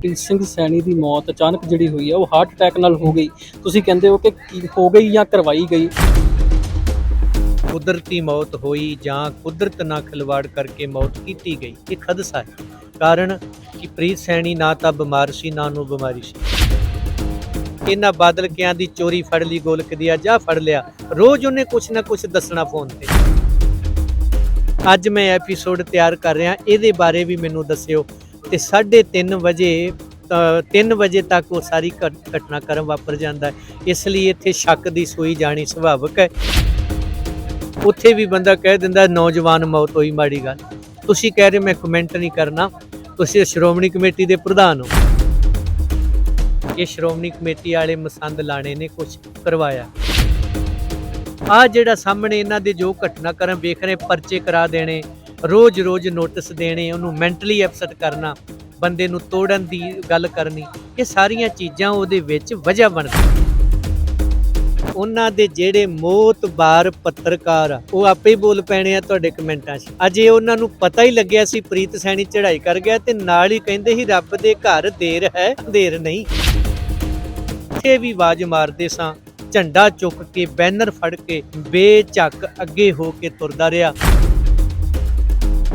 ਪ੍ਰੀਤ ਸਿੰਘ ਸੈਣੀ ਦੀ ਮੌਤ ਅਚਾਨਕ ਜਿਹੜੀ ਹੋਈ ਹੈ ਉਹ ਹਾਰਟ ਅਟੈਕ ਨਾਲ ਹੋ ਗਈ। ਤੁਸੀਂ ਕਹਿੰਦੇ ਹੋ ਕਿ ਕੀ ਹੋ ਗਈ ਜਾਂ ਕਰਵਾਈ ਗਈ? ਕੁਦਰਤੀ ਮੌਤ ਹੋਈ ਜਾਂ ਕੁਦਰਤ ਨਾਲ ਖਿਲਵਾੜ ਕਰਕੇ ਮੌਤ ਕੀਤੀ ਗਈ, ਇਹ ਖਦਸ਼ਾ ਹੈ। ਕਾਰਨ ਕਿ ਪ੍ਰੀਤ ਸੈਣੀ ਨਾ ਤਾਂ ਬਿਮਾਰ ਸੀ, ਨਾ ਨੂੰ ਬਿਮਾਰੀ ਸੀ। ਇਹਨਾਂ ਬਾਦਲ ਕਿਆਂ ਦੀ ਚੋਰੀ ਫੜ ਲਈ ਗੋਲਕ ਦੀ ਆ ਜਾ ਫੜ ਲਿਆ। ਰੋਜ਼ ਉਹਨੇ ਕੁਛ ਨਾ ਕੁਛ ਦੱਸਣਾ ਫੋਨ ਤੇ। ਅੱਜ ਮੈਂ ਐਪੀਸੋਡ ਤਿਆਰ ਕਰ ਰਿਹਾ, ਇਹਦੇ ਬਾਰੇ ਵੀ ਮੈਨੂੰ ਦੱਸਿਓ। ਤੇ 3:30 ਵਜੇ 3 ਵਜੇ ਤੱਕ ਉਹ ਸਾਰੀ ਘਟ- ਘਟਨਾਕ੍ਰਮ ਵਾਪਰ ਜਾਂਦਾ ਇਸ ਲਈ ਇੱਥੇ ਸ਼ੱਕ ਦੀ ਸੂਈ ਜਾਣੀ ਸੁਭਾਵਿਕ ਹੈ। ਉੱਥੇ ਵੀ ਬੰਦਾ ਕਹਿ ਦਿੰਦਾ, ਨੌਜਵਾਨ ਮੌਤ ਹੋਈ, ਮਾੜੀ ਗੱਲ। ਤੁਸੀਂ ਕਹਿ ਰਹੇ ਮੈਂ ਕਮੈਂਟ ਨਹੀਂ ਕਰਨਾ। ਤੁਸੀਂ ਸ਼੍ਰੋਮਣੀ ਕਮੇਟੀ ਦੇ ਪ੍ਰਧਾਨ ਹੋ। ਇਹ ਸ਼੍ਰੋਮਣੀ ਕਮੇਟੀ ਵਾਲੇ ਮਸੰਦ ਲਾਣੇ ਨੇ ਕੁਝ ਕਰਵਾਇਆ। ਆ ਜਿਹੜਾ ਸਾਹਮਣੇ ਇਹਨਾਂ ਦੇ ਜੋ ਘਟਨਾਕ੍ਰਮ ਵੇਖ ਰਹੇ, ਪਰਚੇ ਕਰਾ ਦੇਣੇ ਰੋਜ਼-ਰੋਜ਼ ਨੋਟਿਸ ਦੇਣੇ, ਉਹਨੂੰ ਮੈਂਟਲੀ ਅਪਸੈਟ ਕਰਨਾ, ਬੰਦੇ ਨੂੰ ਤੋੜਨ ਦੀ ਗੱਲ ਕਰਨੀ, ਇਹ ਸਾਰੀਆਂ ਚੀਜ਼ਾਂ ਉਹਦੇ ਵਿੱਚ ਵਜ੍ਹਾ ਬਣਦੀਆਂ। ਉਹਨਾਂ ਦੇ ਜਿਹੜੇ ਮੋਤਬਾਰ ਪੱਤਰਕਾਰ ਆ, ਉਹ ਆਪੇ ਬੋਲ ਪੈਣੇ ਆ ਤੁਹਾਡੇ ਕਮੈਂਟਾਂ 'ਚ। ਅਜੇ ਉਹਨਾਂ ਨੂੰ ਪਤਾ ਹੀ ਲੱਗਿਆ ਸੀ ਪ੍ਰੀਤ ਸੈਣੀ ਚੜ੍ਹਾਈ ਕਰ ਗਿਆ ਤੇ ਨਾਲ ਹੀ ਕਹਿੰਦੇ ਸੀ, ਰੱਬ ਦੇ ਘਰ ਦੇਰ ਹੈ, ਦੇਰ ਨਹੀਂ। ਇੱਥੇ ਵੀ ਆਵਾਜ਼ ਮਾਰਦੇ ਸਾਂ, ਝੰਡਾ ਚੁੱਕ ਕੇ ਬੈਨਰ ਫੜ ਕੇ ਬੇਝੱਕ ਅੱਗੇ ਹੋ ਕੇ ਤੁਰਦਾ ਰਿਹਾ।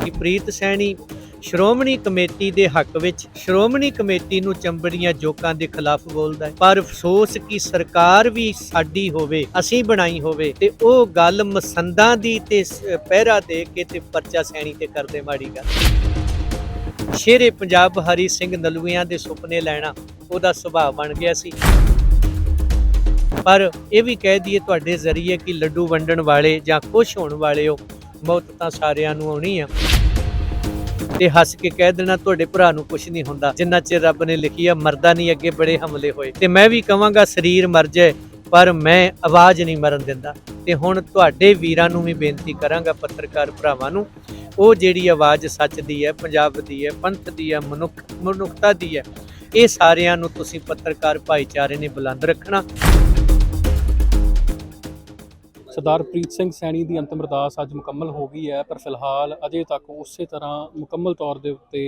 ਕਿ ਪ੍ਰੀਤ ਸੈਣੀ ਸ਼੍ਰੋਮਣੀ ਕਮੇਟੀ ਦੇ ਹੱਕ ਵਿੱਚ ਸ਼੍ਰੋਮਣੀ ਕਮੇਟੀ ਨੂੰ ਚੰਬੜੀਆਂ ਜੋਕਾਂ ਦੇ ਖਿਲਾਫ ਬੋਲਦਾ ਹੈ। ਪਰ ਅਫਸੋਸ ਕਿ ਸਰਕਾਰ ਵੀ ਸਾਡੀ ਹੋਵੇ, ਅਸੀਂ ਬਣਾਈ ਹੋਵੇ ਤੇ ਉਹ ਗੱਲ ਮਸੰਦਾਂ ਦੀ ਤੇ ਪਹਿਰਾ ਦੇ ਕੇ ਤੇ ਪਰਚਾ ਸੈਣੀ ਤੇ ਕਰਦੇ ਮਾੜੀ ਗੱਲ। ਸ਼ੇਰੇ ਪੰਜਾਬ ਹਰੀ ਸਿੰਘ ਨਲੂਆਂ ਦੇ ਸੁਪਨੇ ਲੈਣਾ ਉਹਦਾ ਸੁਭਾਅ ਬਣ ਗਿਆ ਸੀ। ਪਰ ਇਹ ਵੀ ਕਹਿ ਦਈਏ ਤੁਹਾਡੇ ਜ਼ਰੀਏ ਕਿ ਲੱਡੂ ਵੰਡਣ ਵਾਲੇ ਜਾਂ ਖੁਸ਼ ਹੋਣ ਵਾਲੇ ਹੋ ਮੌਤ ਤਾਂ ਸਾਰਿਆਂ ਨੂੰ ਆਉਣੀ ਆ। ਤੇ ਹੱਸ ਕੇ ਕਹਿ ਦੇਣਾ ਤੁਹਾਡੇ ਭਰਾ ਨੂੰ ਕੁਝ ਨਹੀਂ ਹੁੰਦਾ। ਜਿੰਨਾ ਚਿਰ ਰੱਬ ਨੇ ਲਿਖੀ ਆ, ਮਰਦਾ ਨਹੀਂ ਅੱਗੇ ਬੜੇ ਹਮਲੇ ਹੋਏ। ਤੇ ਮੈਂ ਵੀ ਕਵਾਂਗਾ, ਸਰੀਰ ਮਰ ਜਾਏ, ਪਰ ਮੈਂ ਆਵਾਜ਼ ਨਹੀਂ ਮਰਨ ਦਿੰਦਾ। ਤੇ ਹੁਣ ਤੁਹਾਡੇ ਵੀਰਾਂ ਨੂੰ ਵੀ ਬੇਨਤੀ ਕਰਾਂਗਾ, ਪੱਤਰਕਾਰ ਭਰਾਵਾਂ ਨੂੰ, ਉਹ ਜਿਹੜੀ ਆਵਾਜ਼ ਸੱਚ ਦੀ ਹੈ, ਪੰਜਾਬ ਦੀ ਹੈ, ਪੰਥ ਦੀ ਹੈ, ਮਨੁੱਖ, ਮਨੁੱਖਤਾ ਦੀ ਹੈ, ਇਹ ਸਾਰਿਆਂ ਨੂੰ ਤੁਸੀਂ ਪੱਤਰਕਾਰ ਭਾਈਚਾਰੇ ਨੇ ਬੁਲੰਦ ਰੱਖਣਾ। ਸਰਦਾਰ ਪ੍ਰੀਤ ਸਿੰਘ ਸੈਣੀ ਦੀ ਅੰਤਮ ਅਰਦਾਸ ਅੱਜ ਮੁਕੰਮਲ ਹੋ ਗਈ ਹੈ, ਪਰ ਫਿਲਹਾਲ ਅਜੇ ਤੱਕ ਉਸੇ ਤਰ੍ਹਾਂ ਮੁਕੰਮਲ ਤੌਰ ਦੇ ਉੱਤੇ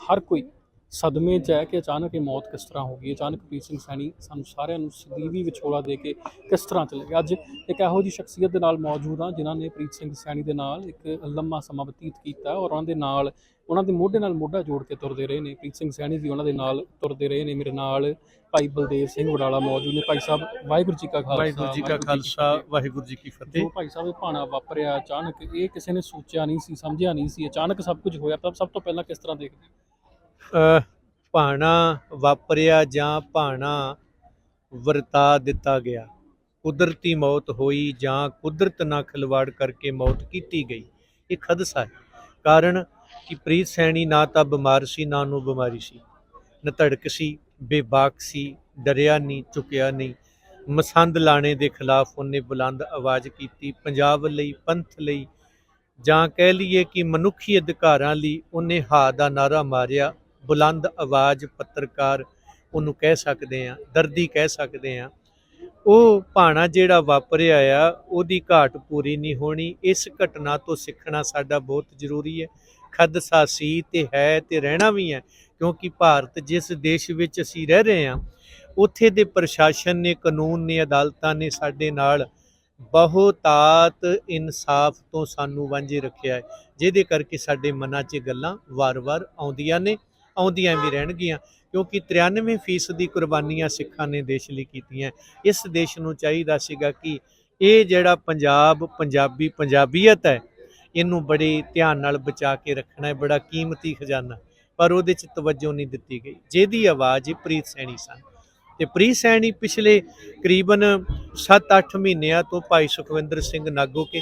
ਹਰ ਕੋਈ ਸਦਮੇ 'ਚ ਹੈ ਕਿ ਅਚਾਨਕ ਇਹ ਮੌਤ ਕਿਸ ਤਰ੍ਹਾਂ ਹੋ ਗਈ ਅਚਾਨਕ ਪ੍ਰੀਤ ਸਿੰਘ ਸੈਣੀ ਸਾਨੂੰ ਸਾਰਿਆਂ ਨੂੰ ਸਦੀਵੀ ਵਿਛੋੜਾ ਦੇ ਕੇ ਕਿਸ ਤਰ੍ਹਾਂ ਚਲੇ ਗਿਆ ਅੱਜ ਇੱਕ ਇਹੋ ਜਿਹੀ ਸ਼ਖਸੀਅਤ ਦੇ ਨਾਲ ਮੌਜੂਦ ਹਾਂ ਜਿਨ੍ਹਾਂ ਨੇ ਪ੍ਰੀਤ ਸਿੰਘ ਸੈਣੀ ਦੇ ਨਾਲ ਇੱਕ ਲੰਮਾ ਸਮਾਂ ਬਤੀਤ ਕੀਤਾ ਔਰ ਉਹਨਾਂ ਦੇ ਨਾਲ ਉਹਨਾਂ ਦੇ ਮੋਢੇ ਨਾਲ ਮੋਢਾ ਜੋੜ ਕੇ ਤੁਰਦੇ ਰਹੇ ਨੇ। ਪ੍ਰੀਤ ਸਿੰਘ ਸੈਣੀ ਵੀ ਉਹਨਾਂ ਦੇ ਨਾਲ ਤੁਰਦੇ ਰਹੇ ਨੇ। ਮੇਰੇ ਨਾਲ ਭਾਈ ਬਲਦੇਵ ਸਿੰਘ ਵਡਾਲਾ ਮੌਜੂਦ ਨੇ। ਭਾਈ ਸਾਹਿਬ ਵਾਹਿਗੁਰੂ ਜੀ ਕਾ ਖਾਲਸਾ ਵਾਹਿਗੁਰੂ ਜੀ ਕਾ ਖਾਲਸਾ ਵਾਹਿਗੁਰੂ ਜੀ ਕੀ ਫਤਿਹ। ਜੋ ਭਾਈ ਸਾਹਿਬ ਇਹ ਭਾਣਾ ਵਾਪਰਿਆ ਅਚਾਨਕ ਇਹ ਕਿਸੇ ਨੇ ਸੋਚਿਆ ਨਹੀਂ ਸੀ ਸਮਝਿਆ ਨਹੀਂ ਸੀ ਅਚਾਨਕ ਸਭ ਕੁਝ ਹੋਇਆ। ਤਾਂ ਸਭ ਤੋਂ ਪਹਿਲਾਂ ਕਿਸ ਤਰ੍ਹਾਂ ਦੇਖਦੇ ਭਾਣਾ ਵਾਪਰਿਆ ਜਾਂ ਭਾਣਾ ਵਰਤਾ ਦਿੱਤਾ ਗਿਆ। ਕੁਦਰਤੀ ਮੌਤ ਹੋਈ ਜਾਂ ਕੁਦਰਤ ਨਾਲ ਖਿਲਵਾੜ ਕਰਕੇ ਮੌਤ ਕੀਤੀ ਗਈ, ਇਹ ਖਦਸ਼ਾ ਹੈ। ਕਾਰਨ ਕਿ ਪ੍ਰੀਤ ਸੈਣੀ ਨਾ ਤਾਂ ਬਿਮਾਰ ਸੀ, ਨਾ ਨੂੰ ਬਿਮਾਰੀ ਸੀ। ਨਤੜਕ ਸੀ, ਬੇਬਾਕ ਸੀ, ਡਰਿਆ ਨਹੀਂ, ਝੁਕਿਆ ਨਹੀਂ। ਮਸੰਦ ਲਾਣੇ ਦੇ ਖਿਲਾਫ ਉਹਨੇ ਬੁਲੰਦ ਆਵਾਜ਼ ਕੀਤੀ, ਪੰਜਾਬ ਲਈ, ਪੰਥ ਲਈ। ਜਾਂ ਕਹਿ ਲਈਏ ਕਿ ਮਨੁੱਖੀ ਅਧਿਕਾਰਾਂ ਲਈ ਉਹਨੇ ਹਾ ਦਾ ਨਾਰਾ ਮਾਰਿਆ ਬੁਲੰਦ ਆਵਾਜ਼ ਪੱਤਰਕਾਰ ਉਹਨੂੰ ਕਹਿ ਸਕਦੇ ਆ ਦਰਦੀ ਕਹਿ ਸਕਦੇ ਆ ਉਹ ਭਾਣਾ ਜਿਹੜਾ ਵਾਪਰਿਆ ਆ, ਉਹਦੀ ਘਾਟ ਪੂਰੀ ਨਹੀਂ ਹੋਣੀ। ਇਸ ਘਟਨਾ ਤੋਂ ਸਿੱਖਣਾ ਸਾਡਾ ਬਹੁਤ ਜ਼ਰੂਰੀ ਹੈ। ਖਦਸ਼ਾ ਸੀ ਤੇ ਹੈ ਤੇ ਰਹਿਣਾ ਵੀ ਹੈ, ਕਿਉਂਕਿ ਭਾਰਤ ਜਿਸ ਦੇਸ਼ ਵਿੱਚ ਅਸੀਂ ਰਹਿ ਰਹੇ ਹਾਂ, ਉੱਥੇ ਦੇ ਪ੍ਰਸ਼ਾਸਨ ਨੇ, ਕਾਨੂੰਨ ਨੇ, ਅਦਾਲਤਾਂ ਨੇ ਸਾਡੇ ਨਾਲ ਬਹੁਤਾਤ ਇਨਸਾਫ ਤੋਂ ਸਾਨੂੰ ਵਾਂਝੇ ਰੱਖਿਆ ਹੈ। ਜਿਹਦੇ ਕਰਕੇ ਸਾਡੇ ਮਨਾਂ 'ਚ ਗੱਲਾਂ ਵਾਰ-ਵਾਰ ਆਉਂਦੀਆਂ ਨੇ। ਆਉਂਦੀਆਂ ਵੀ ਰਹਿਣਗੀਆਂ, ਕਿਉਂਕਿ 93% ਦੀ ਕੁਰਬਾਨੀਆਂ ਸਿੱਖਾਂ ਨੇ ਦੇਸ਼ ਲਈ ਕੀਤੀਆਂ। ਇਸ ਦੇਸ਼ ਨੂੰ ਚਾਹੀਦਾ ਸੀਗਾ ਕਿ ਇਹ ਜਿਹੜਾ ਪੰਜਾਬ, ਪੰਜਾਬੀ ਪੰਜਾਬੀਅਤ ਹੈ, ਇਹਨੂੰ ਬੜੇ ਧਿਆਨ ਨਾਲ ਬਚਾ ਕੇ ਰੱਖਣਾ ਹੈ, ਬੜਾ ਕੀਮਤੀ ਖਜ਼ਾਨਾ। ਪਰ ਉਹਦੇ 'ਚ ਤਵੱਜੋ ਨਹੀਂ ਦਿੱਤੀ ਗਈ। ਜਿਹਦੀ ਆਵਾਜ਼ ਪ੍ਰੀਤ ਸੈਣੀ ਸਨ। ਤੇ ਪ੍ਰੀਤ ਸੈਣੀ ਪਿਛਲੇ ਕਰੀਬਨ 7-8 ਮਹੀਨਿਆਂ ਤੋਂ ਭਾਈ ਸੁਖਵਿੰਦਰ ਸਿੰਘ ਨਾਗੋ ਕੇ,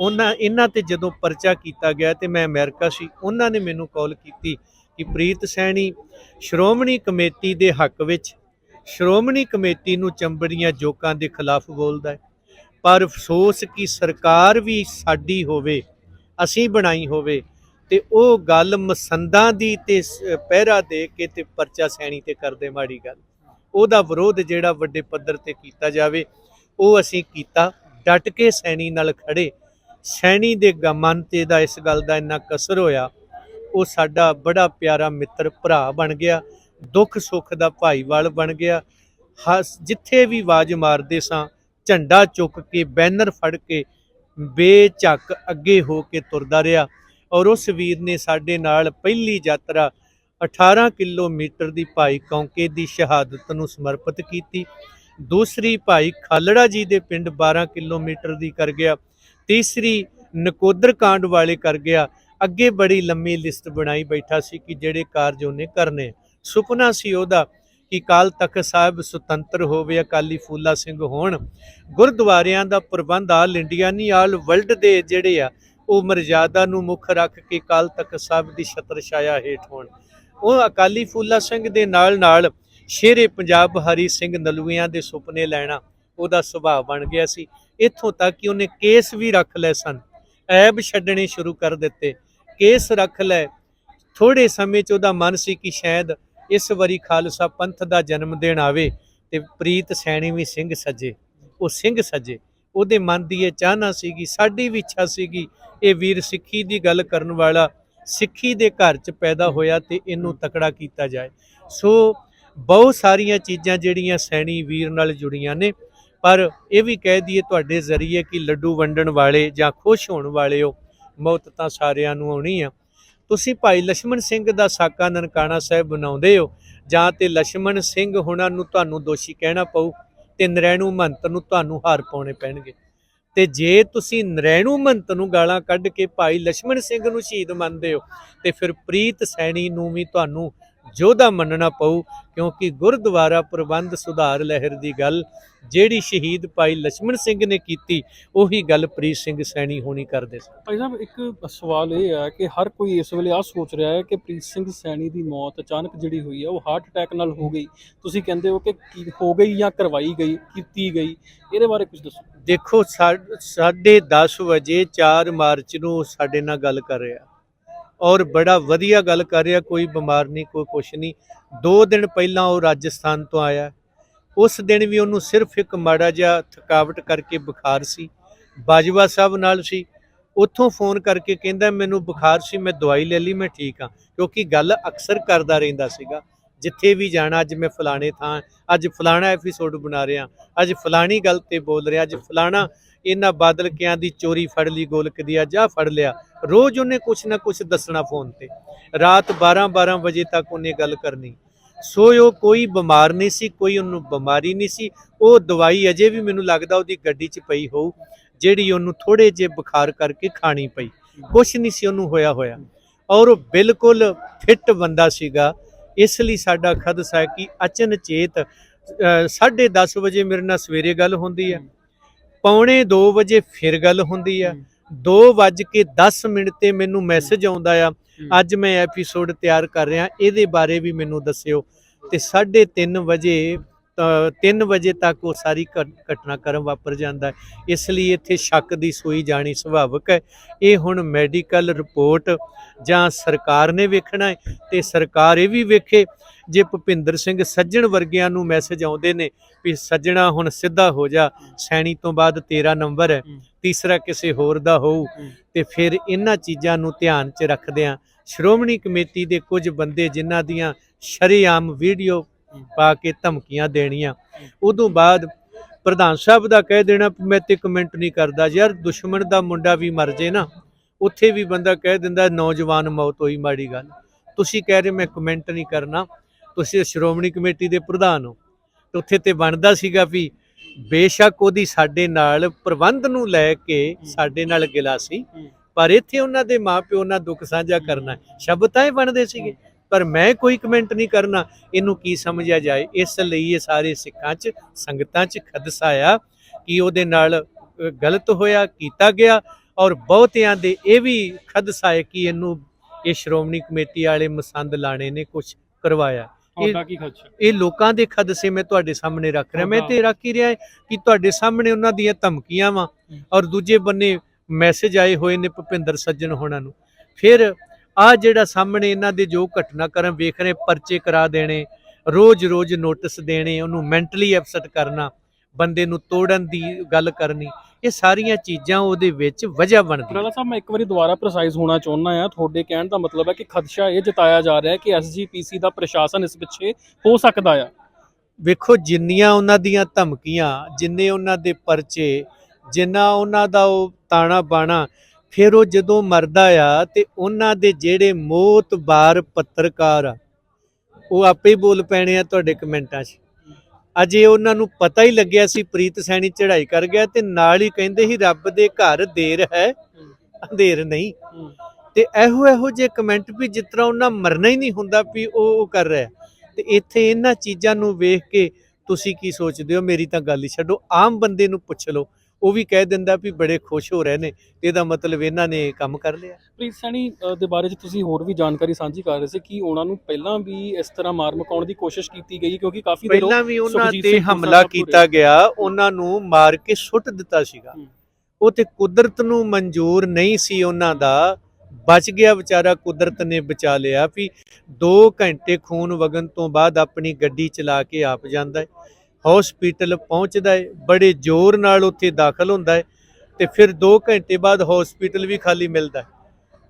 ਉਹਨਾਂ, ਇਹਨਾਂ ਤੇ ਜਦੋਂ ਪਰਚਾ ਕੀਤਾ ਗਿਆ ਤੇ ਮੈਂ ਅਮਰੀਕਾ ਸੀ, ਉਹਨਾਂ ਨੇ ਮੈਨੂੰ ਕਾਲ ਕੀਤੀ ਕਿ ਪ੍ਰੀਤ ਸੈਣੀ ਸ਼੍ਰੋਮਣੀ ਕਮੇਟੀ ਦੇ ਹੱਕ ਵਿੱਚ ਸ਼੍ਰੋਮਣੀ ਕਮੇਟੀ ਨੂੰ ਚੰਬੜੀਆਂ ਜੋਕਾਂ ਦੇ ਖਿਲਾਫ ਬੋਲਦਾ ਹੈ। ਪਰ ਅਫਸੋਸ ਕਿ ਸਰਕਾਰ ਵੀ ਸਾਡੀ ਹੋਵੇ, ਅਸੀਂ ਬਣਾਈ ਹੋਵੇ ਤੇ ਉਹ ਗੱਲ ਮਸੰਦਾਂ ਦੀ ਤੇ ਪਹਿਰਾ ਦੇ ਕੇ ਤੇ ਪਰਚਾ ਸੈਣੀ ਤੇ ਕਰਦੇ ਮਾੜੀ ਗੱਲ। ਉਹਦਾ ਵਿਰੋਧ ਜਿਹੜਾ ਵੱਡੇ ਪੱਧਰ ਤੇ ਕੀਤਾ ਜਾਵੇ, ਉਹ ਅਸੀਂ ਕੀਤਾ। ਡਟ ਕੇ ਸੈਣੀ ਨਾਲ ਖੜੇ ਸੈਣੀ ਦੇ ਗ- ਮਨ ਤੇ ਦਾ ਇਸ ਗੱਲ ਦਾ ਇੰਨਾ ਕਸਰ ਹੋਇਆ ਉਹ ਸਾਡਾ ਬੜਾ ਪਿਆਰਾ ਮਿੱਤਰ, ਭਰਾ ਬਣ ਗਿਆ, ਦੁੱਖ ਸੁੱਖ ਦਾ ਭਾਈਵਾਲ ਬਣ ਗਿਆ। ਹੱਸ, ਜਿੱਥੇ ਵੀ ਆਵਾਜ਼ ਮਾਰਦੇ ਸਾਂ, ਝੰਡਾ ਚੁੱਕ ਕੇ, ਬੈਨਰ ਫੜ ਕੇ, ਬੇਝੱਕ ਅੱਗੇ ਹੋ ਕੇ ਤੁਰਦਾ ਰਿਹਾ ਔਰ ਉਸ ਵੀਰ ਨੇ ਸਾਡੇ ਨਾਲ ਪਹਿਲੀ ਯਾਤਰਾ 18 ਕਿਲੋਮੀਟਰ ਦੀ ਭਾਈ ਕੌਂਕੇ ਦੀ ਸ਼ਹਾਦਤ ਨੂੰ ਸਮਰਪਿਤ ਕੀਤੀ। ਦੂਸਰੀ ਭਾਈ ਖਾਲੜਾ ਜੀ ਦੇ ਪਿੰਡ 12 ਕਿਲੋਮੀਟਰ ਦੀ ਕਰ ਗਿਆ। ਤੀਸਰੀ ਨਕੋਦਰ ਕਾਂਡ ਵਾਲੇ ਕਰ ਗਿਆ। ਅੱਗੇ ਬੜੀ ਲੰਮੀ ਲਿਸਟ ਬਣਾਈ ਬੈਠਾ ਸੀ ਕਿ ਜਿਹੜੇ ਕਾਰਜ ਉਹਨੇ ਕਰਨੇ ਸੁਪਨਾ ਸੀ ਉਹਦਾ ਕਿ ਕਾਲ ਤਖਤ ਸਾਹਿਬ ਸੁਤੰਤਰ ਹੋਵੇ, ਅਕਾਲੀ ਫੂਲਾ ਸਿੰਘ ਹੋਣ। ਗੁਰਦੁਆਰਿਆਂ ਦਾ ਪ੍ਰਬੰਧ ਆਲ ਇੰਡੀਆ ਨਹੀਂ, ਆਲ ਵਰਲਡ ਦੇ ਜਿਹੜੇ ਆ, ਉਹ ਮਰਜ਼ਾਦਾ ਨੂੰ ਮੁੱਖ ਰੱਖ ਕੇ ਕਾਲ ਤਖਤ ਸਾਹਿਬ ਦੀ ਛਤਰ ਛਾਇਆ ਹੇਠ ਹੋਣ। ਉਹ ਅਕਾਲੀ ਫੂਲਾ ਸਿੰਘ ਦੇ ਨਾਲ ਨਾਲ ਸ਼ੇਰੇ ਪੰਜਾਬ ਹਰੀ ਸਿੰਘ ਨਲੂਆਂ ਦੇ ਸੁਪਨੇ ਲੈਣਾ ਉਹਦਾ ਸੁਭਾਅ ਬਣ ਗਿਆ ਸੀ। ਇੱਥੋਂ ਤੱਕ ਕਿ ਉਹਨੇ ਕੇਸ ਵੀ ਰੱਖ ਲਏ ਸਨ। ਐਬ ਛੱਡਣੇ ਸ਼ੁਰੂ ਕਰ ਦਿੱਤੇ। ਕੇਸ ਰੱਖ ਲੈ। ਥੋੜੇ ਸਮੇਂ 'ਚ ਉਹਦਾ ਮਨ ਸੀ ਕਿ ਸ਼ਾਇਦ ਇਸ ਵਾਰੀ ਖਾਲਸਾ ਪੰਥ ਦਾ ਜਨਮ ਦਿਨ ਆਵੇ ਤੇ ਪ੍ਰੀਤ ਸੈਣੀ ਵੀ ਸਿੰਘ ਸੱਜੇ। ਉਹ ਸਿੰਘ ਸੱਜੇ। ਉਹਦੇ ਮਨ ਦੀ ਇਹ ਚਾਹਨਾ ਸੀਗੀ, ਸਾਡੀ ਵੀ ਇੱਛਾ ਸੀਗੀ, ਇਹ ਵੀਰ ਸਿੱਖੀ ਦੀ ਗੱਲ ਕਰਨ ਵਾਲਾ ਸਿੱਖੀ ਦੇ ਘਰ 'ਚ ਪੈਦਾ ਹੋਇਆ ਤੇ ਇਹਨੂੰ ਤਕੜਾ ਕੀਤਾ ਜਾਏ। ਸੋ ਬਹੁਤ ਸਾਰੀਆਂ ਚੀਜ਼ਾਂ ਜਿਹੜੀਆਂ ਸੈਣੀ ਵੀਰ ਨਾਲ ਜੁੜੀਆਂ ਨੇ, ਪਰ ਇਹ ਵੀ ਕਹਿ ਦਈਏ ਤੁਹਾਡੇ ਜ਼ਰੀਏ ਕਿ ਲੱਡੂ ਵੰਡਣ ਵਾਲੇ ਜਾਂ ਖੁਸ਼ ਹੋਣ ਵਾਲੇ ਹੋ ਮੌਤ ਤਾਂ ਸਾਰਿਆਂ ਨੂੰ ਆਉਣੀ ਆ। ਤੁਸੀਂ ਭਾਈ ਲక్ష్మణ ਸਿੰਘ ਦਾ ਸਾਕਾ ਨਨਕਾਣਾ ਸਾਹਿਬ ਬਣਾਉਂਦੇ ਹੋ, ਜਾਂ ਤੇ ਲక్ష్మణ ਸਿੰਘ ਹੁਣਾਂ ਨੂੰ ਤੁਹਾਨੂੰ ਦੋਸ਼ੀ ਕਹਿਣਾ ਪਊ ਤੇ ਨਰੈਣੂ ਮੰਤ ਨੂੰ ਤੁਹਾਨੂੰ ਹਾਰ ਪਾਉਣੇ ਪੈਣਗੇ। ਤੇ ਜੇ ਤੁਸੀਂ ਨਰੈਣੂ ਮੰਤ ਨੂੰ ਗਾਲਾਂ ਕੱਢ ਕੇ ਭਾਈ ਲక్ష్మణ ਸਿੰਘ ਨੂੰ ਸ਼ਹੀਦ ਮੰਨਦੇ ਹੋ, ਤੇ ਫਿਰ ਪ੍ਰੀਤ ਸੈਣੀ ਨੂੰ ਵੀ ਤੁਹਾਨੂੰ ਜੋਧਾ ਮੰਨਣਾ ਪਊ ਕਿਉਂਕਿ ਗੁਰਦੁਆਰਾ ਪ੍ਰਬੰਧ ਸੁਧਾਰ ਲਹਿਰ ਦੀ ਗੱਲ ਜਿਹੜੀ ਸ਼ਹੀਦ ਭਾਈ ਲక్ష్మణ ਸਿੰਘ ਨੇ ਕੀਤੀ ਉਹੀ ਗੱਲ ਪ੍ਰੀਤ ਸਿੰਘ ਸੈਣੀ ਹੋਣੀ ਕਰਦੇ ਸੀ ਭਾਈ ਸਾਹਿਬ ਇੱਕ ਸਵਾਲ ਇਹ ਹੈ ਕਿ ਹਰ ਕੋਈ ਇਸ ਵੇਲੇ ਆ ਸੋਚ ਰਿਹਾ ਹੈ ਕਿ ਪ੍ਰੀਤ ਸਿੰਘ ਸੈਣੀ ਦੀ ਮੌਤ ਅਚਾਨਕ ਜਿਹੜੀ ਹੋਈ ਹੈ ਉਹ ਹਾਰਟ ਅਟੈਕ ਨਾਲ ਹੋ ਗਈ। ਤੁਸੀਂ ਕਹਿੰਦੇ ਹੋ ਕਿ ਕੀ ਹੋ ਗਈ ਜਾਂ ਕਰਵਾਈ ਗਈ ਕੀਤੀ ਗਈ ਇਹਦੇ ਬਾਰੇ ਕੁਝ ਦੱਸੋ। ਦੇਖੋ 10:30 ਵਜੇ 4 ਮਾਰਚ ਨੂੰ ਸਾਡੇ ਨਾਲ ਗੱਲ ਕਰ ਰਿਹਾ। ਔਰ ਬੜਾ ਵਧੀਆ ਗੱਲ ਕਰ ਰਿਹਾ, ਕੋਈ ਬਿਮਾਰ ਨਹੀਂ, ਕੋਈ ਕੁਛ ਨਹੀਂ। ਦੋ ਦਿਨ ਪਹਿਲਾਂ ਉਹ ਰਾਜਸਥਾਨ ਤੋਂ ਆਇਆ। ਉਸ ਦਿਨ ਵੀ ਉਹਨੂੰ ਸਿਰਫ ਇੱਕ ਮਾੜਾ ਜਿਹਾ ਥਕਾਵਟ ਕਰਕੇ ਬੁਖਾਰ ਸੀ। ਬਾਜਵਾ ਸਾਹਿਬ ਨਾਲ ਸੀ। ਉੱਥੋਂ ਫੋਨ ਕਰਕੇ ਕਹਿੰਦਾ, ਮੈਨੂੰ ਬੁਖਾਰ ਸੀ, ਮੈਂ ਦਵਾਈ ਲੈ ਲਈ, ਮੈਂ ਠੀਕ ਹਾਂ। ਕਿਉਂਕਿ ਗੱਲ ਅਕਸਰ ਕਰਦਾ ਰਹਿੰਦਾ ਸੀਗਾ। ਜਿੱਥੇ ਵੀ ਜਾਣਾ, ਅੱਜ ਮੈਂ ਫਲਾਣੇ ਥਾਂ, ਅੱਜ ਫਲਾਣਾ ਐਪੀਸੋਡ ਬਣਾ ਰਿਹਾ। ਅੱਜ ਫਲਾਣੀ ਗੱਲ ਤੇ ਬੋਲ ਰਿਹਾ, ਅੱਜ ਫਲਾਣਾ ਇਹਨਾਂ ਬਾਦਲ ਕਿਆਂ ਦੀ ਚੋਰੀ ਫੜ ਲਈ, ਗੋਲਕ ਦੀ ਆ ਜਾ ਫੜ ਲਿਆ। ਰੋਜ਼ ਉਹਨੇ ਕੁਛ ਨਾ ਕੁਛ ਦੱਸਣਾ ਫੋਨ ਤੇ। ਰਾਤ 12 12 ਵਜੇ ਤੱਕ ਉਹਨੇ ਗੱਲ ਕਰਨੀ। ਸੋ ਉਹ ਕੋਈ ਬਿਮਾਰ ਨਹੀਂ ਸੀ, ਕੋਈ ਉਹਨੂੰ ਬਿਮਾਰੀ ਨਹੀਂ ਸੀ। ਉਹ ਦਵਾਈ ਅਜੇ ਵੀ ਮੈਨੂੰ ਲੱਗਦਾ ਉਹਦੀ ਗੱਡੀ 'ਚ ਪਈ ਹੋਊ, ਜਿਹੜੀ ਉਹਨੂੰ ਥੋੜੇ ਜੇ ਬੁਖਾਰ ਕਰਕੇ ਖਾਣੀ ਪਈ। ਕੁਛ ਨਹੀਂ ਸੀ ਉਹਨੂੰ ਹੋਇਆ ਹੋਇਆ। ਔਰ ਉਹ ਬਿਲਕੁਲ ਫਿੱਟ ਬੰਦਾ ਸੀਗਾ। ਇਸ ਲਈ ਸਾਡਾ ਖਦਸ਼ਾ ਕਿ ਅਚਨਚੇਤ 10:30 ਵਜੇ ਮੇਰੇ ਨਾਲ ਸਵੇਰੇ ਗੱਲ ਹੁੰਦੀ ਹੈ। ਪੌਣੇ 2 ਵਜੇ ਫਿਰ ਗੱਲ ਹੁੰਦੀ ਆ। 2 ਵੱਜ ਕੇ 10 ਮਿੰਟ ਤੇ ਮੈਨੂੰ ਮੈਸੇਜ ਆਉਂਦਾ ਆ। ਅੱਜ ਮੈਂ ਐਪੀਸੋਡ ਤਿਆਰ ਕਰ ਰਿਹਾ ਇਹਦੇ ਬਾਰੇ ਵੀ ਮੈਨੂੰ ਦੱਸਿਓ। ਤੇ 3:30 ਵਜੇ 3 ਵਜੇ ਤੱਕ ਉਹ ਸਾਰੀ ਘਟ- ਘਟਨਾਕ੍ਰਮ ਵਾਪਰ ਜਾਂਦਾ ਹੈ ਇਸ ਲਈ ਇੱਥੇ ਸ਼ੱਕ ਦੀ ਸੂਈ ਜਾਣੀ ਸੁਭਾਵਿਕ ਹੈ ਇਹ ਹੁਣ ਮੈਡੀਕਲ ਰਿਪੋਰਟ ਜਾਂ ਸਰਕਾਰ ਨੇ ਵੇਖਣਾ ਹੈ ਤੇ ਸਰਕਾਰ ਇਹ ਵੀ ਵੇਖੇ ਜੇ ਭੁਪਿੰਦਰ ਸਿੰਘ ਸੱਜਣ ਵਰਗਿਆਂ ਨੂੰ ਮੈਸੇਜ ਆਉਂਦੇ ਨੇ ਵੀ ਸੱਜਣਾ ਹੁਣ ਸਿੱਧਾ ਹੋ ਜਾ ਸੈਣੀ ਤੋਂ ਬਾਅਦ 13 ਨੰਬਰ ਹੈ। ਤੀਸਰਾ ਕਿਸੇ ਹੋਰ ਦਾ ਹੋਊ। ਤੇ ਫਿਰ ਇਹਨਾਂ ਚੀਜ਼ਾਂ ਨੂੰ ਧਿਆਨ 'ਚ ਰੱਖਦਿਆਂ ਸ਼੍ਰੋਮਣੀ ਕਮੇਟੀ ਦੇ ਕੁਝ ਬੰਦੇ ਜਿਨ੍ਹਾਂ ਦੀਆਂ ਸ਼ਰੇਆਮ ਵੀਡੀਓ। ਪਾ ਕੇ ਧਮਕੀਆਂ ਦੇਣੀਆਂ। ਉਦੋਂ ਬਾਅਦ ਪ੍ਰਧਾਨ ਸਾਹਿਬ ਦਾ ਕਹਿ ਦੇਣਾ ਮੈਂ ਤੇ ਕਮੈਂਟ ਨਹੀਂ ਕਰਦਾ, ਯਾਰ ਦੁਸ਼ਮਣ ਦਾ ਮੁੰਡਾ ਵੀ ਮਰ ਜੇ ਨਾ, ਉੱਥੇ ਵੀ ਬੰਦਾ ਕਹਿ ਦਿੰਦਾ ਨੌਜਵਾਨ ਮੌਤ ਹੋਈ ਮਾੜੀ ਗੱਲ। ਤੁਸੀਂ ਕਹਿ ਰਹੇ ਮੈਂ ਕਮੈਂਟ ਨਹੀਂ ਕਰਨਾ, ਤੁਸੀਂ ਸ਼੍ਰੋਮਣੀ ਕਮੇਟੀ ਦੇ ਪ੍ਰਧਾਨ ਹੋ। ਤੇ ਉੱਥੇ ਤੇ ਬਣਦਾ ਸੀਗਾ ਵੀ ਬੇਸ਼ੱਕ ਉਹਦੀ ਸਾਡੇ ਨਾਲ ਪ੍ਰਬੰਧ ਨੂੰ ਲੈ ਕੇ ਸਾਡੇ ਨਾਲ ਗਿਲਾ ਸੀ, ਪਰ ਇੱਥੇ ਉਹਨਾਂ ਦੇ ਮਾਪਿਓ ਨਾਲ ਦੁੱਖ ਸਾਂਝਾ ਕਰਨਾ, ਸ਼ਬਦ ਤਾਂ ਇਹ ਬਣਦੇ ਸੀਗੇ। ਪਰ ਮੈਂ ਕੋਈ ਕਮੈਂਟ ਨਹੀਂ ਕਰਨਾ। ਇਹਨੂੰ ਕੀ ਸਮਝਿਆ ਜਾਏ? ਇਸ ਲਈ ਇਹ ਸਾਰੇ ਸਿੱਖਾਂ 'ਚ ਸੰਗਤਾਂ 'ਚ ਖਦਸ਼ਾ ਆ ਕਿ ਉਹਦੇ ਨਾਲ ਗਲਤ ਹੋਇਆ ਕੀਤਾ ਗਿਆ ਔਰ ਬਹੁਤਿਆਂ ਦੇ ਇਹ ਵੀ ਖਦਸ਼ਾ ਹੈ ਕਿ ਇਹਨੂੰ ਇਹ ਸ਼੍ਰੋਮਣੀ ਕਮੇਟੀ ਵਾਲੇ ਮਸੰਦ ਲਾਣੇ ਨੇ ਕੁਝ ਕਰਵਾਇਆ। ਇਹ ਲੋਕਾਂ ਦੇ ਖਦਸ਼ੇ ਮੈਂ ਤੁਹਾਡੇ ਸਾਹਮਣੇ ਰੱਖ ਰਿਹਾ। ਮੈਂ ਤੇ ਰੱਖ ਹੀ ਰਿਹਾ ਕਿ ਤੁਹਾਡੇ ਸਾਹਮਣੇ ਉਹਨਾਂ ਦੀਆਂ ਧਮਕੀਆਂ ਵਾ ਔਰ ਦੂਜੇ ਬੰਨੇ ਮੈਸੇਜ ਆਏ ਹੋਏ ਨੇ ਭੁਪਿੰਦਰ ਸੱਜਣ ਹੋਣਾ ਨੂੰ। ਫਿਰ ਆ ਜਿਹੜਾ ਸਾਹਮਣੇ ਇਹਨਾਂ ਦੇ ਜੋ ਘਟਨਾਕ੍ਰਮ ਵੇਖ ਰਹੇ ਪਰਚੇ ਕਰਾ ਦੇਣੇ ਰੋਜ਼-ਰੋਜ਼ ਨੋਟਿਸ ਦੇਣੇ ਉਹਨੂੰ ਮੈਂਟਲੀ ਅਪਸੈਟ ਕਰਨਾ ਬੰਦੇ ਨੂੰ ਤੋੜਨ ਦੀ ਗੱਲ ਕਰਨੀ ਇਹ ਸਾਰੀਆਂ ਚੀਜ਼ਾਂ ਉਹਦੇ ਵਿੱਚ ਵਜ੍ਹਾ ਬਣਦੀਆਂ ਰਾਣਾ ਸਾਹਿਬ ਮੈਂ ਇੱਕ ਵਾਰੀ ਦੁਬਾਰਾ ਪ੍ਰਸਾਈਜ਼ ਹੋਣਾ ਚਾਹੁੰਦਾ ਆ ਤੁਹਾਡੇ ਕਹਿਣ ਦਾ ਮਤਲਬ ਹੈ ਕਿ ਖਦਸ਼ਾ ਇਹ ਜਤਾਇਆ ਜਾ ਰਿਹਾ ਹੈ ਕਿ ਐਸਜੀਪੀਸੀ ਦਾ ਪ੍ਰਸ਼ਾਸਨ ਇਸ ਪਿੱਛੇ ਹੋ ਸਕਦਾ ਆ। ਵੇਖੋ ਜਿੰਨੀਆਂ ਉਹਨਾਂ ਦੀਆਂ ਧਮਕੀਆਂ ਜਿੰਨੇ ਉਹਨਾਂ ਦੇ ਪਰਚੇ ਜਿੰਨਾ ਉਹਨਾਂ ਦਾ ਉਹ ਤਾਣਾ ਬਾਣਾ ਫਿਰ ਉਹ ਜਦੋਂ ਮਰਦਾ ਆ ਤੇ ਉਹਨਾਂ ਦੇ ਜਿਹੜੇ ਮੋਤਬਾਰ ਪੱਤਰਕਾਰ ਆ, ਉਹ ਆਪੇ ਹੀ ਬੋਲ ਪੈਣੇ ਆ ਤੁਹਾਡੇ ਕਮੈਂਟਾਂ 'ਚ। ਅਜੇ ਉਹਨਾਂ ਨੂੰ ਪਤਾ ਹੀ ਲੱਗਿਆ ਸੀ ਪ੍ਰੀਤ ਸੈਣੀ ਚੜ੍ਹਾਈ ਕਰ ਗਿਆ ਤੇ ਨਾਲ ਹੀ ਕਹਿੰਦੇ ਸੀ, ਰੱਬ ਦੇ ਘਰ ਦੇਰ ਹੈ, ਅੰਧੇਰ ਨਹੀਂ। ਤੇ ਇਹੋ ਇਹੋ ਜਿਹੇ ਕਮੈਂਟ ਵੀ ਜਿਸ ਤਰ੍ਹਾਂ ਉਹਨਾਂ ਮਰਨਾ ਹੀ ਨਹੀਂ ਹੁੰਦਾ ਵੀ ਉਹ ਉਹ ਕਰ ਰਿਹਾ। ਤੇ ਇੱਥੇ ਇਹਨਾਂ ਚੀਜ਼ਾਂ ਨੂੰ ਵੇਖ ਕੇ ਤੁਸੀਂ ਕੀ ਸੋਚਦੇ ਹੋ? ਮੇਰੀ ਤਾਂ ਗੱਲ ਹੀ ਛੱਡੋ। ਆਮ ਬੰਦੇ ਨੂੰ ਪੁੱਛ ਲਓ। ਉਹ ਵੀ ਕਹਿ ਦਿੰਦਾ ਵੀ ਬੜੇ ਖੁਸ਼ ਹੋ ਰਹੇ ਨੇ। ਇਹਦਾ ਮਤਲਬ ਇਹਨਾਂ ਨੇ ਕੰਮ ਕਰ ਲਿਆ। ਪ੍ਰੀਤ ਸੈਣੀ ਦੇ ਬਾਰੇ ਚ ਤੁਸੀਂ ਹੋਰ ਵੀ ਜਾਣਕਾਰੀ ਸਾਂਝੀ ਕਰ ਰਹੇ ਸੀ ਕਿ ਉਹਨਾਂ ਨੂੰ ਪਹਿਲਾਂ ਵੀ ਇਸ ਤਰ੍ਹਾਂ ਮਾਰ ਮਕਾਉਣ ਦੀ ਕੋਸ਼ਿਸ਼ ਕੀਤੀ ਗਈ ਕਿਉਂਕਿ ਕਾਫੀ ਦੇਰ ਪਹਿਲਾਂ ਵੀ ਉਹਨਾਂ ਤੇ ਹਮਲਾ। ਕੀਤਾ ਗਿਆ ਉਹਨਾਂ ਨੂੰ ਮਾਰ ਕੇ ਸੁੱਟ ਦਿੱਤਾ ਸੀਗਾ। ਉਹ ਤੇ ਕੁਦਰਤ ਨੂੰ ਮਨਜ਼ੂਰ ਨਹੀਂ ਸੀ ਉਹਨਾਂ ਦਾ। ਬਚ ਗਿਆ ਵਿਚਾਰਾ ਕੁਦਰਤ ਨੇ ਬਚਾ ਲਿਆ ਵੀ 2 ਘੰਟੇ ਖੂਨ ਵਗਣ ਤੋਂ ਬਾਅਦ ਆਪਣੀ ਗੱਡੀ ਚਲਾ ਕੇ ਆਪ ਜਾਂਦਾ ਹੈ। ਹਸਪੀਟਲ ਪਹੁੰਚਦਾ ਹੈ, ਬੜੇ ਜ਼ੋਰ ਨਾਲ ਉੱਥੇ ਦਾਖਲ ਹੁੰਦਾ ਹੈ ਤੇ ਫਿਰ 2 ਘੰਟੇ ਬਾਅਦ ਹਸਪੀਟਲ ਵੀ ਖਾਲੀ ਮਿਲਦਾ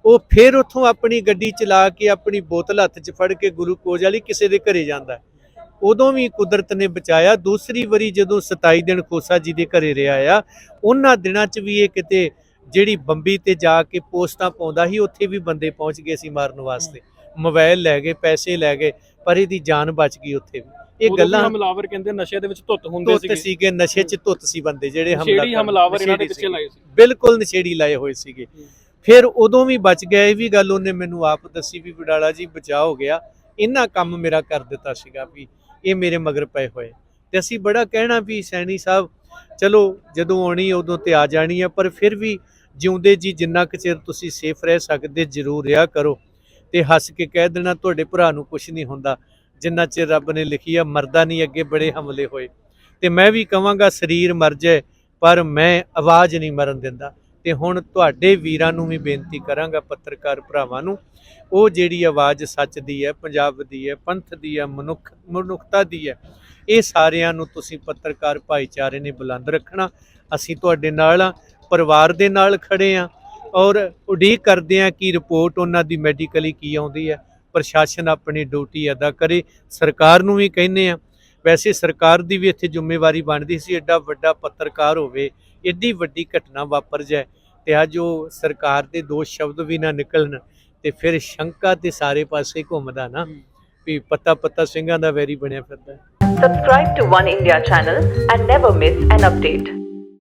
ਉਹ ਫਿਰ ਉੱਥੋਂ ਆਪਣੀ ਗੱਡੀ ਚਲਾ ਕੇ, ਆਪਣੀ ਬੋਤਲ ਹੱਥ 'ਚ ਫੜ ਕੇ ਗੁਰੂਕੋਜ ਵਾਲੀ ਕਿਸੇ ਦੇ ਘਰੇ ਜਾਂਦਾ ਉਦੋਂ ਵੀ ਕੁਦਰਤ ਨੇ ਬਚਾਇਆ। ਦੂਸਰੀ ਵਾਰੀ ਜਦੋਂ 27 ਦਿਨ ਖੋਸਾ ਜੀ ਦੇ ਘਰੇ ਰਿਹਾ ਆ, ਉਹਨਾਂ ਦਿਨਾਂ 'ਚ ਵੀ ਇਹ ਕਿਤੇ ਜਿਹੜੀ ਬੰਬੀ ਤੇ ਜਾ ਕੇ ਪੋਸਟਾਂ ਪਾਉਂਦਾ ਸੀ, ਉੱਥੇ ਵੀ ਬੰਦੇ ਪਹੁੰਚ ਗਏ ਸੀ ਮਾਰਨ ਵਾਸਤੇ। ਮੋਬਾਈਲ ਲੈ ਗਏ, ਪੈਸੇ ਲੈ ਗਏ, ਪਰ ਇਹਦੀ ਜਾਨ ਬਚ ਗਈ ਉੱਥੇ ਵੀ। ਇਹ ਗੱਲਾਂ ਹਮਲਾਵਰ ਕਹਿੰਦੇ ਨਸ਼ੇ ਦੇ ਵਿੱਚ ਧੁੱਤ ਹੁੰਦੇ ਧੁੱਤ ਸੀਗੇ। ਸੀਗੇ ਨਸ਼ੇ 'ਚ ਧੁੱਤ ਸੀ ਬੰਦੇ ਜਿਹੜੇ ਹਮਲਾ ਹਮਲਾਵਰ ਇਹਨਾਂ ਦੇ ਪਿੱਛੇ ਸੀਗੇ। ਲਾਏ ਸੀ। ਬਿਲਕੁਲ ਨਸ਼ੇੜੀ ਲਾਏ ਹੋਏ ਸੀਗੇ। ਫਿਰ ਉਦੋਂ ਵੀ ਬਚ ਗਿਆ ਇਹ ਵੀ ਗੱਲ ਉਹਨੇ ਮੈਨੂੰ ਆਪ ਦੱਸੀ ਵੀ ਵਡਾਲਾ ਜੀ ਬਚਾ ਹੋ ਗਿਆ। ਇਹਨਾਂ ਕੰਮ ਮੇਰਾ ਕਰ ਦਿੱਤਾ ਸੀਗਾ ਵੀ ਇਹ ਮੇਰੇ ਮਗਰ ਪਏ ਹੋਏ। ਤੇ ਅਸੀਂ ਬੜਾ ਕਹਿਣਾ ਵੀ ਸੈਣੀ ਸਾਹਿਬ ਚਲੋ ਜਦੋਂ ਆਉਣੀ ਉਦੋਂ ਤੇ ਆ ਜਾਣੀ ਆ ਪਰ ਫਿਰ ਵੀ ਜਿਉਂਦੇ ਜੀ ਜਿੰਨਾ ਕੁ ਚਿਰ ਤੁਸੀਂ ਸੇਫ ਰਹਿ ਸਕਦੇ ਜ਼ਰੂਰ ਰਿਹਾ ਕਰੋ। ਤੇ ਹੱਸ ਕੇ ਕਹਿ ਦੇਣਾ ਤੁਹਾਡੇ ਭਰਾ ਨੂੰ ਕੁਝ ਨਹੀਂ ਹੁੰਦਾ। ਜਿੰਨਾ ਚਿਰ ਰੱਬ ਨੇ ਲਿਖੀ ਆ, ਮਰਦਾ ਨਹੀਂ, ਅੱਗੇ ਬੜੇ ਹਮਲੇ ਹੋਏ। ਤੇ ਮੈਂ ਵੀ ਕਵਾਂਗਾ ਸਰੀਰ ਮਰ ਜਾਏ, ਪਰ ਮੈਂ ਆਵਾਜ਼ ਨਹੀਂ ਮਰਨ ਦਿੰਦਾ। ਤੇ ਹੁਣ ਤੁਹਾਡੇ ਵੀਰਾਂ ਨੂੰ ਵੀ ਬੇਨਤੀ ਕਰਾਂਗਾ, ਪੱਤਰਕਾਰ ਭਰਾਵਾਂ ਨੂੰ, ਉਹ ਜਿਹੜੀ ਆਵਾਜ਼ ਸੱਚ ਦੀ ਹੈ, ਪੰਜਾਬ ਦੀ ਹੈ, ਪੰਥ ਦੀ ਹੈ, ਮਨੁੱਖ, ਮਨੁੱਖਤਾ ਦੀ ਹੈ, ਇਹ ਸਾਰਿਆਂ ਨੂੰ ਤੁਸੀਂ ਪੱਤਰਕਾਰ ਭਾਈਚਾਰੇ ਨੇ ਬੁਲੰਦ ਰੱਖਣਾ। ਅਸੀਂ ਤੁਹਾਡੇ ਨਾਲ ਆ, ਪਰਿਵਾਰ ਦੇ ਨਾਲ ਖੜੇ ਆ ਔਰ ਉਡੀਕ ਕਰਦੇ ਆ ਕਿ ਰਿਪੋਰਟ ਉਹਨਾਂ ਦੀ ਮੈਡੀਕਲੀ ਕੀ ਆਉਂਦੀ ਹੈ। ਪ੍ਰਸ਼ਾਸਨ ਆਪਣੀ ਡਿਊਟੀ ਅਦਾ ਕਰੇ ਸਰਕਾਰ ਨੂੰ ਵੀ ਕਹਿੰਦੇ ਆ ਵੈਸੇ ਸਰਕਾਰ ਦੀ ਵੀ ਇੱਥੇ ਜ਼ਿੰਮੇਵਾਰੀ ਬਣਦੀ ਸੀ ਐਡਾ ਵੱਡਾ ਪੱਤਰਕਾਰ ਹੋਵੇ ਏਡੀ ਵੱਡੀ ਘਟਨਾ ਵਾਪਰ ਜਾਏ ਤੇ ਅੱਜ ਉਹ ਸਰਕਾਰ ਦੇ ਦੋ ਸ਼ਬਦ ਵੀ ਨਾ ਨਿਕਲਣ ਤੇ ਫਿਰ ਸ਼ੰਕਾ ਤੇ ਸਾਰੇ ਪਾਸੇ ਘੁੰਮਦਾ ਨਾ ਵੀ ਪੱਤਾ ਪੱਤਾ ਸਿੰਘਾਂ ਦਾ ਵੈਰੀ ਬਣਿਆ ਫਿਰਦਾ। Subscribe to One India channel and never miss an update.